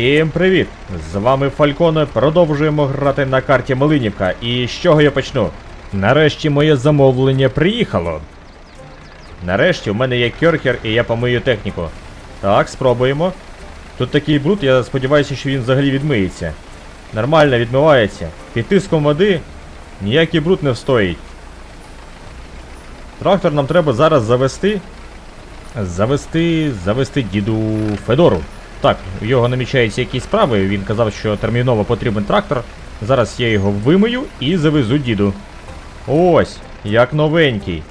Всім привіт! З вами Фальконе. Продовжуємо грати на карті Малинівка. І з чого я почну? Нарешті моє замовлення приїхало. Нарешті в мене є кьоркер і я помию техніку. Так, спробуємо. Тут такий бруд, я сподіваюся, що він взагалі відмиється. Нормально відмивається. Під тиском води ніякий бруд не встоїть. Трактор нам треба зараз завести. Завести. завести діду Федору. Так, у його намічаються якісь справи. Він казав, що терміново потрібен трактор. Зараз я його вимию і завезу діду. Ось, як новенький.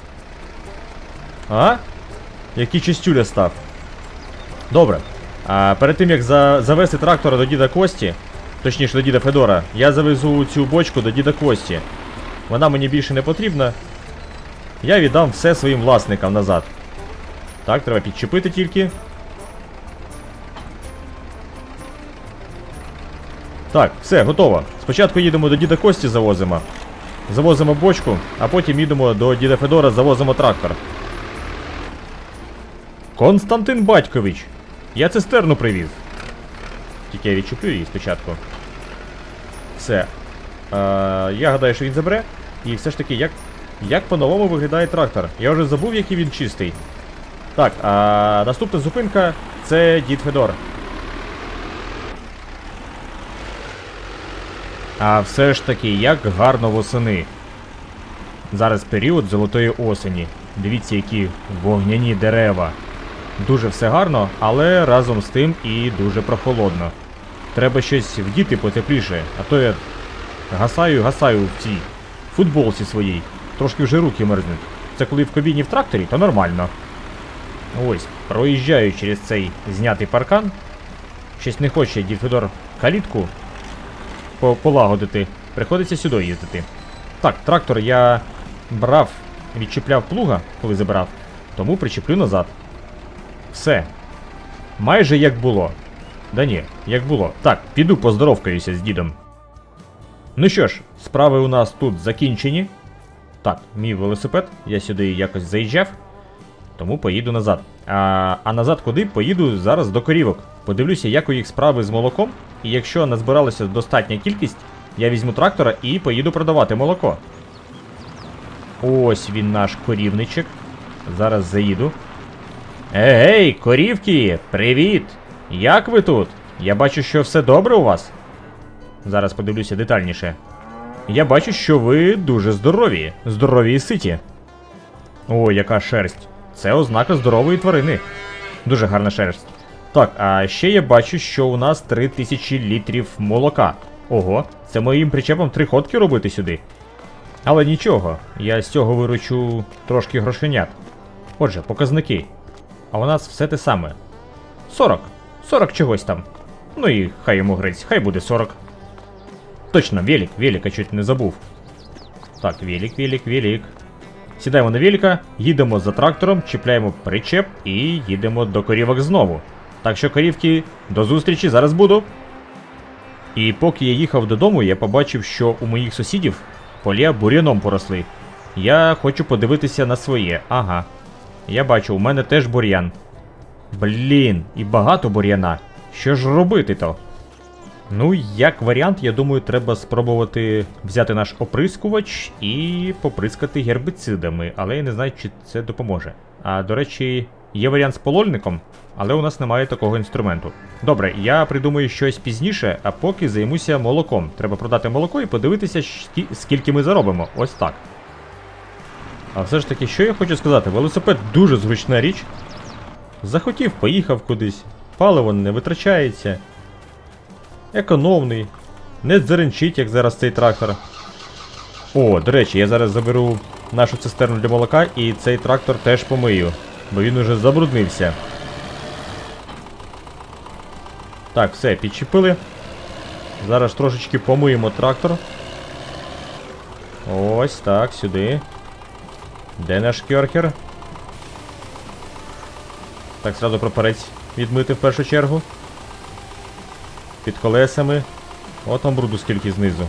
А? Який чистюля став. Добре. А перед тим як за... завести трактора до діда Кості, точніше до діда Федора, я завезу цю бочку до діда Кості. Вона мені більше не потрібна. Я віддам все своїм власникам назад. Так, треба підчепити тільки. Так, все, готово. Спочатку їдемо до діда Кості завозимо. Завозимо бочку, а потім їдемо до діда Федора, завозимо трактор. Константин Батькович, я цистерну привіз. Тільки я відчуплю її спочатку. Все. Е, я гадаю, що він забере. І все ж таки, як, як по-новому виглядає трактор? Я вже забув, який він чистий. Так, а наступна зупинка це дід Федор. А все ж таки, як гарно восени. Зараз період золотої осені. Дивіться, які вогняні дерева. Дуже все гарно, але разом з тим і дуже прохолодно. Треба щось вдіти потепліше, а то я гасаю, гасаю в цій футболці своїй. Трошки вже руки мерзнуть. Це коли в кабіні в тракторі, то нормально. Ось, проїжджаю через цей знятий паркан. Щось не хоче дід Федор калітку полагодити. Приходиться сюди їздити. Так, трактор я брав, відчіпляв плуга, коли забирав, тому причеплю назад. Все. Майже як було. Да ні, як було. Так, піду поздоровкаюся з дідом. Ну що ж, справи у нас тут закінчені. Так, мій велосипед, я сюди якось заїжджав, тому поїду назад. А, а назад куди? Поїду зараз до корівок. Подивлюся, як у їх справи з молоком. І якщо назбиралася достатня кількість, я візьму трактора і поїду продавати молоко. Ось він наш корівничок. Зараз заїду. Ей, корівки, привіт! Як ви тут? Я бачу, що все добре у вас. Зараз подивлюся детальніше. Я бачу, що ви дуже здорові, здорові і ситі. О, яка шерсть. Це ознака здорової тварини. Дуже гарна шерсть. Так, а ще я бачу, що у нас 3000 літрів молока. Ого, це моїм причепом три ходки робити сюди. Але нічого, я з цього виручу трошки грошенят. Отже, показники. А у нас все те саме. 40. 40 чогось там. Ну і хай йому грець, хай буде 40. Точно, велик, велик, чуть не забув. Так, велик, велик, велик. Сідаємо на велика, їдемо за трактором, чіпляємо причеп і їдемо до корівок знову. Так що, корівки, до зустрічі, зараз буду. І поки я їхав додому, я побачив, що у моїх сусідів поля бур'яном поросли. Я хочу подивитися на своє. Ага. Я бачу, у мене теж бур'ян. Блін, і багато бур'яна. Що ж робити то? Ну, як варіант, я думаю, треба спробувати взяти наш оприскувач і поприскати гербицидами, але я не знаю, чи це допоможе. А до речі, є варіант з полольником, але у нас немає такого інструменту. Добре, я придумаю щось пізніше, а поки займуся молоком. Треба продати молоко і подивитися, скільки ми заробимо. Ось так. А все ж таки, що я хочу сказати, велосипед дуже зручна річ. Захотів, поїхав кудись, паливо не витрачається. Економний. Не дзеренчить, як зараз цей трактор. О, до речі, я зараз заберу нашу цистерну для молока і цей трактор теж помию, бо він уже забруднився. Так, все, підчепили. Зараз трошечки помиємо трактор. Ось так, сюди. Де наш кьоркер? Так, сразу проперець відмити в першу чергу. Під колесами. О, там бруду скільки знизу.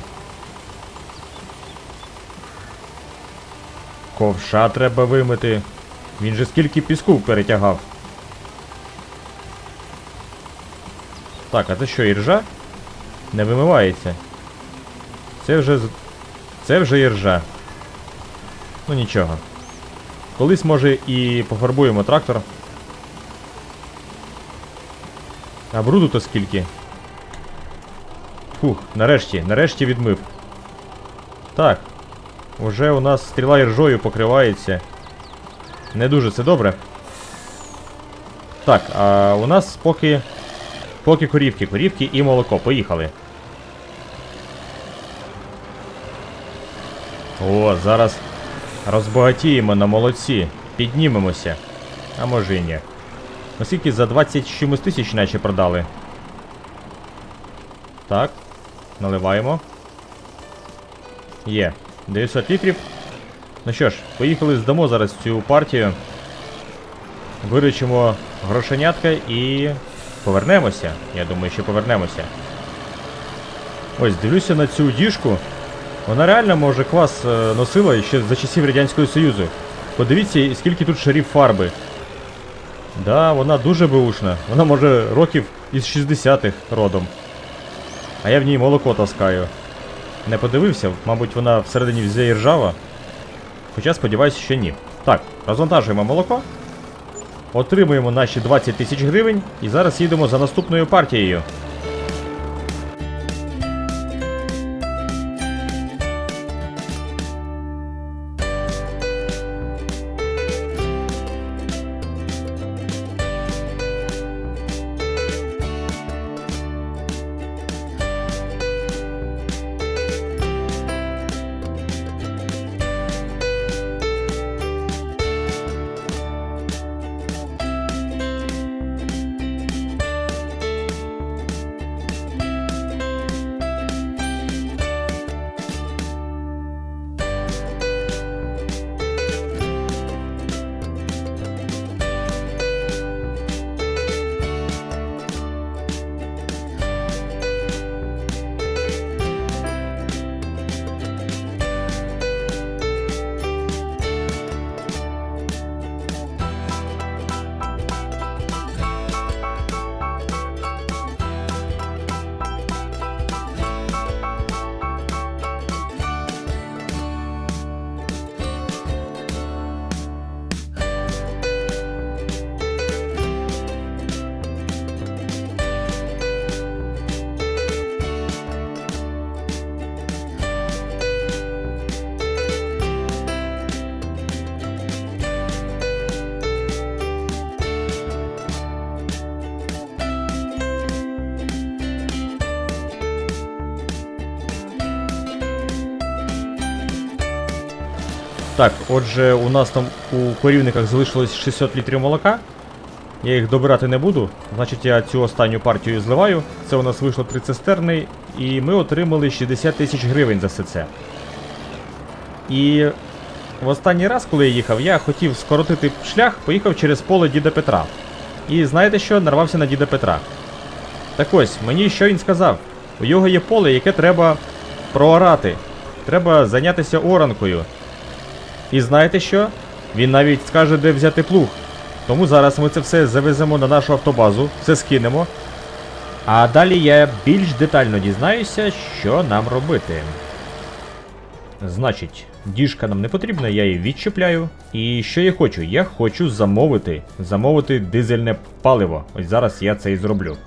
Ковша треба вимити. Він же скільки піску перетягав. Так, а це що, іржа? Не вимивається. Це вже. Це вже іржа. Ну нічого. Колись, може, і пофарбуємо трактор. А бруду то скільки? Фух, нарешті, нарешті відмив. Так. Уже у нас стріла іржою покривається. Не дуже це добре. Так, а у нас поки. Поки корівки, корівки і молоко. Поїхали. О, зараз розбагатіємо на молодці. Піднімемося. А може і ні. Оскільки за 20 з чимось тисяч наче продали. Так. Наливаємо. Є. 900 літрів. Ну що ж, поїхали здамо зараз цю партію. Виручимо грошенятка і повернемося. Я думаю, що повернемося. Ось, дивлюся на цю діжку. Вона реально може квас е, носила ще за часів Радянського Союзу. Подивіться, скільки тут шарів фарби. Да, вона дуже беушна. Вона може років із 60-х родом. А я в ній молоко таскаю. Не подивився, мабуть, вона всередині вся ржава. Хоча сподіваюся, що ні. Так, розвантажуємо молоко. Отримуємо наші 20 тисяч гривень і зараз їдемо за наступною партією. Так, отже, у нас там у корівниках залишилось 600 літрів молока. Я їх добирати не буду. Значить, я цю останню партію зливаю. Це у нас вийшло 3 цистерни, і ми отримали 60 тисяч гривень за все це. І в останній раз, коли я їхав, я хотів скоротити шлях, поїхав через поле діда Петра. І знаєте що? Нарвався на діда Петра. Так ось, мені що він сказав? У його є поле, яке треба проорати. Треба зайнятися оранкою. І знаєте що? Він навіть скаже, де взяти плуг. Тому зараз ми це все завеземо на нашу автобазу, все скинемо. А далі я більш детально дізнаюся, що нам робити. Значить, діжка нам не потрібна, я її відчіпляю. І що я хочу? Я хочу замовити. Замовити дизельне паливо. Ось зараз я це і зроблю.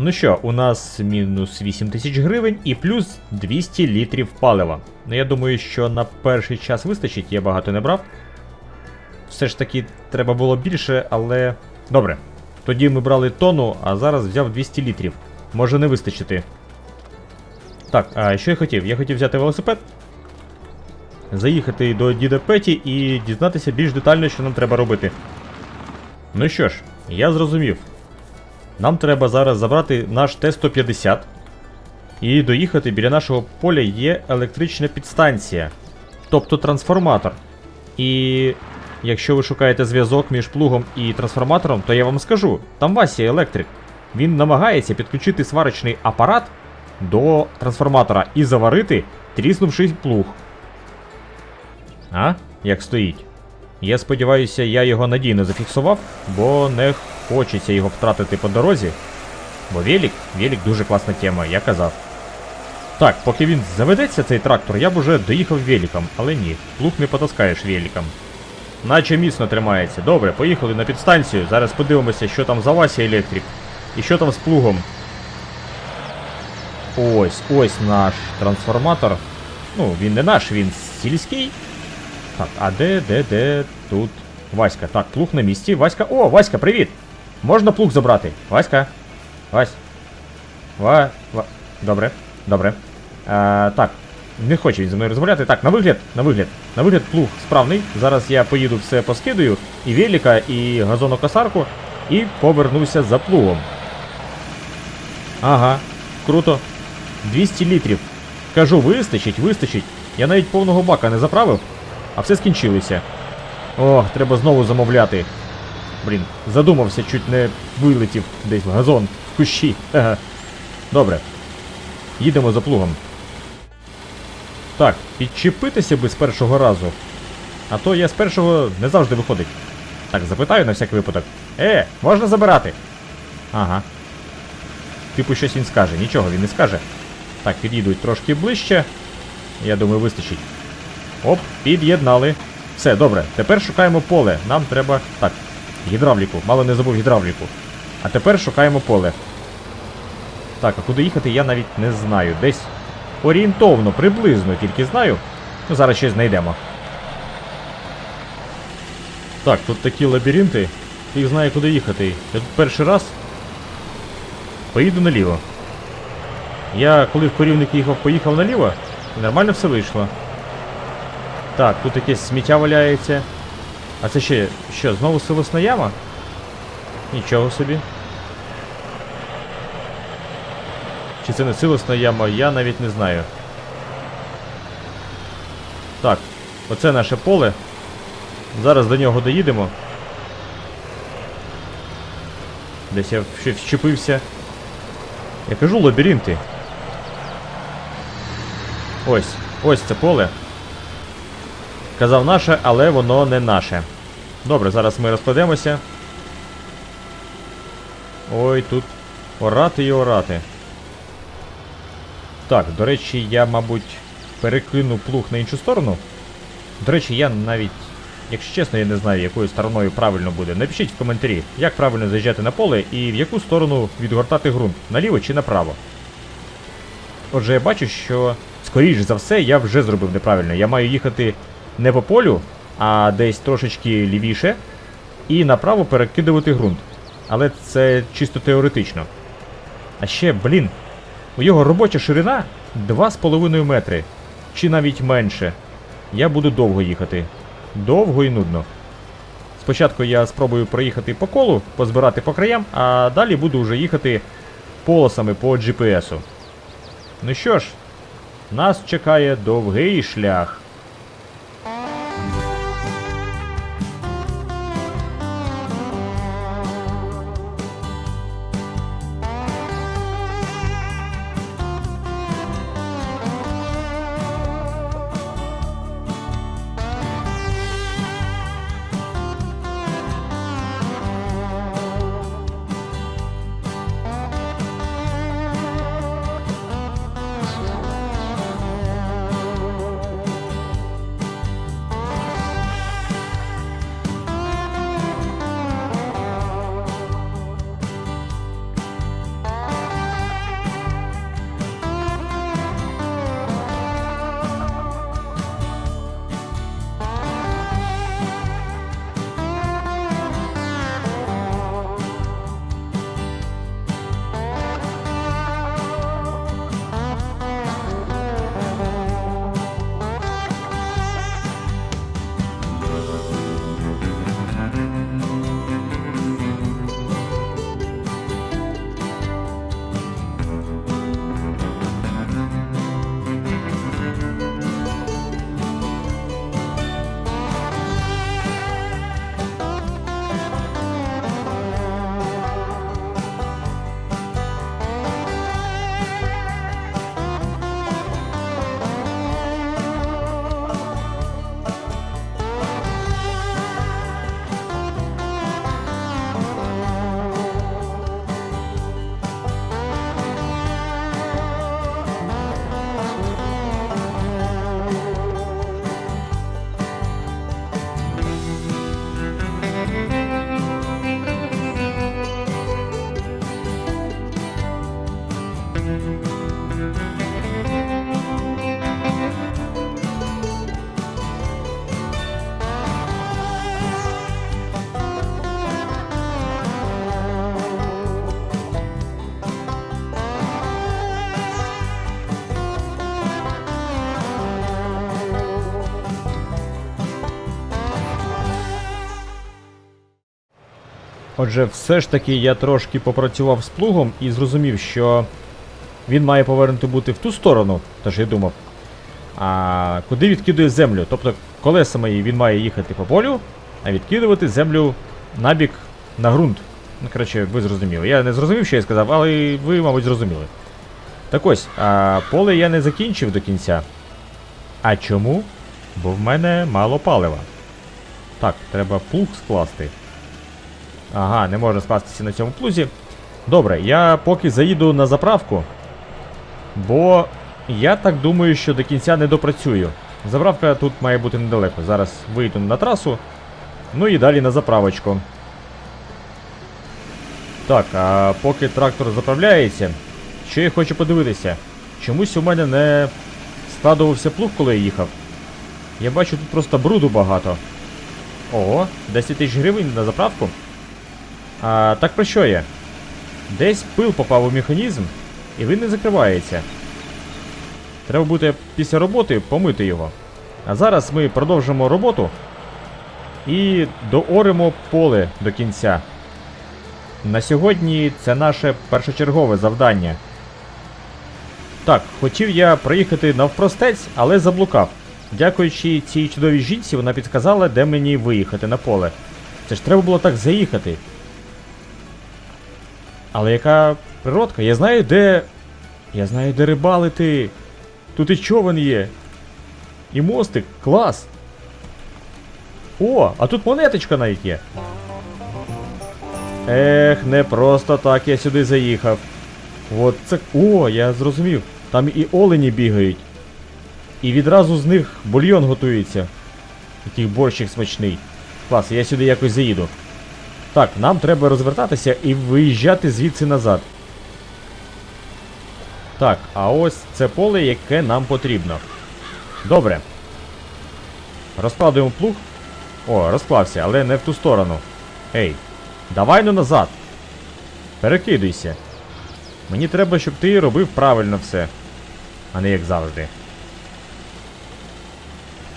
Ну що, у нас мінус 8 тисяч гривень і плюс 200 літрів палива. Ну я думаю, що на перший час вистачить, я багато не брав. Все ж таки треба було більше, але. Добре. Тоді ми брали тонну, а зараз взяв 200 літрів. Може не вистачити. Так, а що я хотів? Я хотів взяти велосипед, заїхати до діда Петі і дізнатися більш детально, що нам треба робити. Ну що ж, я зрозумів. Нам треба зараз забрати наш Т-150 і доїхати біля нашого поля є електрична підстанція, тобто трансформатор. І якщо ви шукаєте зв'язок між плугом і трансформатором, то я вам скажу, там Вася електрик. Він намагається підключити сварочний апарат до трансформатора і заварити тріснувший плуг. А? Як стоїть? Я сподіваюся, я його надійно зафіксував, бо не хочеться його втратити по дорозі. Бо велик, велик дуже класна тема, я казав. Так, поки він заведеться, цей трактор, я б уже доїхав великом, але ні, плуг не потаскаєш великом. Наче міцно тримається. Добре, поїхали на підстанцію. Зараз подивимося, що там за Вася електрик. І що там з плугом. Ось, ось наш трансформатор. Ну, він не наш, він сільський. Так, а де, де, де тут Васька? Так, плуг на місці. Васька. О, Васька, привіт! Можна плуг забрати? Васька. Вась. Ва. Ва. Добре, добре. А, так, не хоче він зі мною розмовляти. Так, на вигляд, на вигляд. На вигляд плуг справний. Зараз я поїду все поскидаю. І велика, і газонокосарку. І повернуся за плугом. Ага, круто. 200 літрів. Кажу, вистачить, вистачить. Я навіть повного бака не заправив, а все скінчилося. О, треба знову замовляти. Блін, задумався, чуть не вилетів десь в газон, в кущі. Ага. Добре. Їдемо за плугом. Так, підчепитися би з першого разу. А то я з першого не завжди виходить. Так, запитаю на всяк випадок. Е, можна забирати? Ага. Типу щось він скаже. Нічого він не скаже. Так, під'їдуть трошки ближче. Я думаю, вистачить. Оп, під'єднали. Все, добре. Тепер шукаємо поле. Нам треба. Так, гідравліку. Мало не забув гідравліку. А тепер шукаємо поле. Так, а куди їхати, я навіть не знаю. Десь орієнтовно, приблизно тільки знаю. Ну, зараз щось знайдемо. Так, тут такі лабіринти. Фіг знає, куди їхати. Я тут перший раз. Поїду наліво. Я коли в корівник їхав, поїхав наліво, і нормально все вийшло. Так, тут якесь сміття валяється. А це ще що, знову силосна яма? Нічого собі. Чи це не силосна яма, я навіть не знаю. Так, оце наше поле. Зараз до нього доїдемо. Десь я ще вчепився. Я кажу лабіринти. Ось, ось це поле. Казав наше, але воно не наше. Добре, зараз ми розкладемося. Ой, тут орати і орати. Так, до речі, я, мабуть, перекину плуг на іншу сторону. До речі, я навіть, якщо чесно, я не знаю, якою стороною правильно буде. Напишіть в коментарі, як правильно заїжджати на поле і в яку сторону відгортати ґрунт, наліво чи направо. Отже, я бачу, що, скоріш за все, я вже зробив неправильно. Я маю їхати не по полю, а десь трошечки лівіше, і направо перекидувати ґрунт. Але це чисто теоретично. А ще, блін, у його робоча ширина 2,5 метри, чи навіть менше. Я буду довго їхати. Довго і нудно. Спочатку я спробую проїхати по колу, позбирати по краям, а далі буду вже їхати полосами по GPS-у. Ну що ж, нас чекає довгий шлях. Отже, все ж таки я трошки попрацював з плугом і зрозумів, що він має повернути бути в ту сторону, тож я думав. А куди відкидує землю? Тобто колесами він має їхати по полю, а відкидувати землю набік на ґрунт. Ну, коротше, ви зрозуміли. Я не зрозумів, що я сказав, але ви, мабуть, зрозуміли. Так ось, а поле я не закінчив до кінця. А чому? Бо в мене мало палива. Так, треба плуг скласти. Ага, не можна скластися на цьому плузі. Добре, я поки заїду на заправку. Бо я так думаю, що до кінця не допрацюю. Заправка тут має бути недалеко. Зараз вийду на трасу. Ну і далі на заправочку. Так, а поки трактор заправляється, що я хочу подивитися. Чомусь у мене не складувався плуг, коли я їхав. Я бачу тут просто бруду багато. Ого, 10 тисяч гривень на заправку. А так про що я? Десь пил попав у механізм, і він не закривається. Треба буде після роботи помити його. А зараз ми продовжимо роботу і дооримо поле до кінця. На сьогодні це наше першочергове завдання. Так, хотів я проїхати навпростець, але заблукав. Дякуючи цій чудовій жінці, вона підказала, де мені виїхати на поле. Це ж треба було так заїхати. Але яка природка? Я знаю, де. Я знаю, де рибалити. Тут і човен є. І мостик, клас. О, а тут монеточка навіть є. Ех, не просто так я сюди заїхав. От це. О, я зрозумів. Там і олені бігають. І відразу з них бульйон готується. Який борщик смачний. Клас, я сюди якось заїду. Так, нам треба розвертатися і виїжджати звідси назад. Так, а ось це поле, яке нам потрібно. Добре. Розкладуємо плуг. О, розклався, але не в ту сторону. Ей, давай ну назад. Перекидуйся. Мені треба, щоб ти робив правильно все, а не як завжди.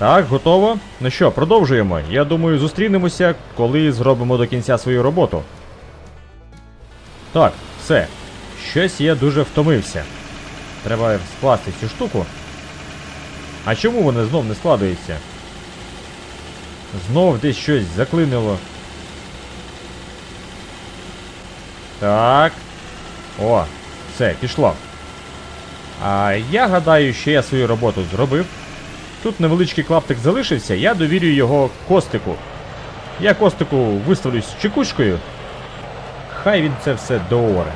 Так, готово. Ну що, продовжуємо. Я думаю, зустрінемося, коли зробимо до кінця свою роботу. Так, все. Щось я дуже втомився. Треба скласти цю штуку. А чому вони знов не складаються? Знов десь щось заклинило. Так. О, все, пішло. А я гадаю, що я свою роботу зробив. Тут невеличкий клаптик залишився, я довірю його костику. Я костику виставлюсь чекушкою. Хай він це все дооре.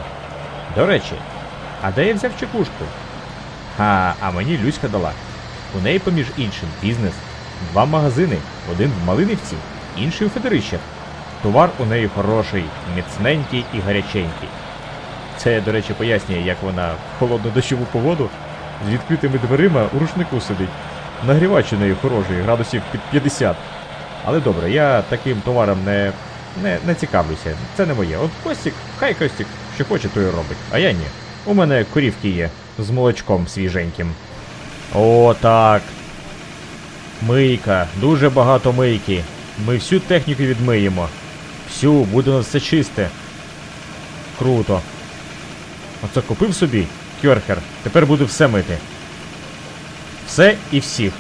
До речі, а де я взяв чекушку? Ха, а мені Люська дала. У неї, поміж іншим, бізнес. Два магазини, один в Малинівці, інший у Федорищах. Товар у неї хороший, міцненький і гаряченький. Це, до речі, пояснює, як вона в холодну дощову погоду з відкритими дверима у рушнику сидить. Нагрівач у неї хороший, градусів під 50. Але добре, я таким товаром не, не, не цікавлюся. Це не моє. От Костік, хай Костік, що хоче, то і робить. А я ні. У мене корівки є з молочком свіженьким. О, так. Мийка, дуже багато мийки. Ми всю техніку відмиємо. Всю, буде у нас все чисте. Круто. Оце купив собі кьорхер. Тепер буду все мити. Все і всіх.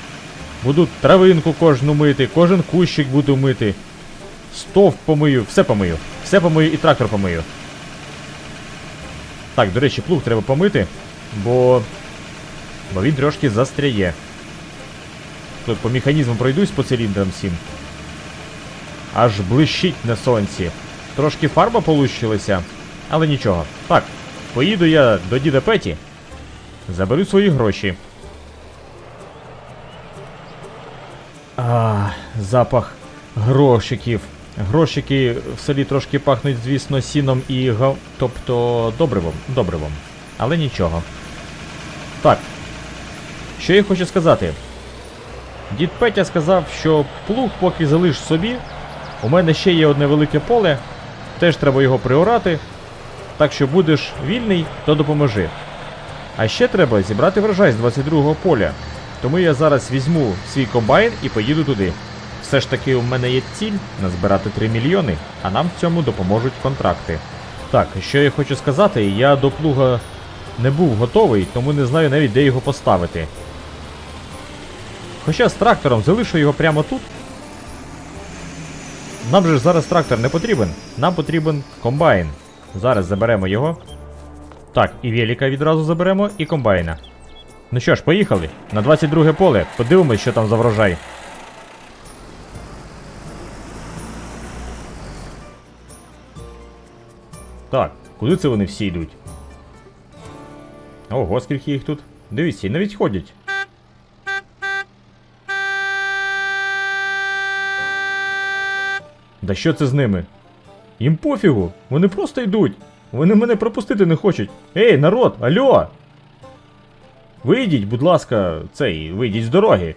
Буду травинку кожну мити, кожен кущик буду мити. Стовп помию, все помию. Все помию і трактор помию. Так, до речі, плуг треба помити, бо. Бо він трошки застряє. Тут по механізму пройдусь по циліндрам всім. Аж блищить на сонці. Трошки фарба получилася, але нічого. Так, поїду я до діда Петі. Заберу свої гроші. А, запах грошиків. Грошики в селі трошки пахнуть, звісно, сіном і гав... тобто добривом. Добривом. Але нічого. Так. Що я хочу сказати? Дід Петя сказав, що плуг поки залиш собі. У мене ще є одне велике поле, теж треба його приорати. Так що будеш вільний, то допоможи. А ще треба зібрати врожай з 22-го поля. Тому я зараз візьму свій комбайн і поїду туди. Все ж таки у мене є ціль назбирати 3 мільйони, а нам в цьому допоможуть контракти. Так, що я хочу сказати, я до плуга не був готовий, тому не знаю навіть де його поставити. Хоча з трактором залишу його прямо тут. Нам же зараз трактор не потрібен, нам потрібен комбайн. Зараз заберемо його. Так, і велика відразу заберемо, і комбайна. Ну що ж, поїхали. На 22 поле. Подивимось, що там за врожай. Так, куди це вони всі йдуть? Ого, скільки їх тут. Дивіться, і навіть ходять. Да що це з ними? Їм пофігу, вони просто йдуть. Вони мене пропустити не хочуть. Ей, народ, алло! Вийдіть, будь ласка, цей, вийдіть з дороги.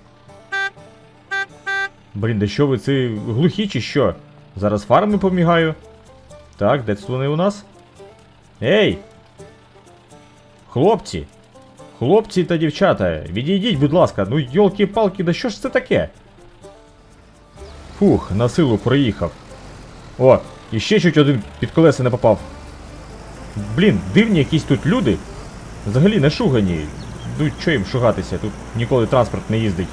Блін, да що ви це глухі чи що? Зараз фарми помігаю. Так, де це вони у нас? Ей! Хлопці! Хлопці та дівчата, відійдіть, будь ласка, ну йолки-палки, да що ж це таке? Фух, на силу проїхав. О, і ще чуть один під колеса не попав. Блін, дивні якісь тут люди. Взагалі не шугані. Ну, що їм шугатися? Тут ніколи транспорт не їздить.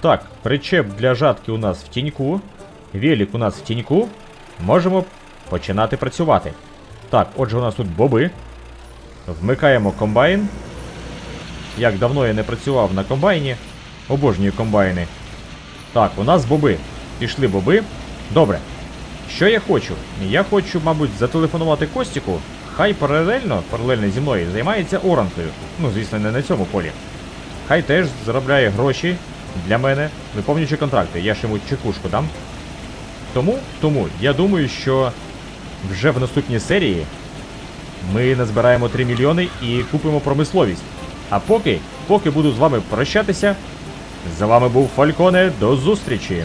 Так, причеп для жатки у нас в тіньку. Велик у нас в тіньку. Можемо починати працювати. Так, отже, у нас тут боби. Вмикаємо комбайн. Як давно я не працював на комбайні. Обожнюю комбайни. Так, у нас боби. Пішли боби. Добре. Що я хочу? Я хочу, мабуть, зателефонувати Костіку. Хай паралельно, паралельно зі мною, займається оранкою. Ну, звісно, не на цьому полі. Хай теж заробляє гроші для мене, виповнюючи контракти. Я ж йому чекушку дам. Тому, тому, я думаю, що вже в наступній серії ми назбираємо 3 мільйони і купимо промисловість. А поки, поки буду з вами прощатися, з вами був Фальконе. До зустрічі!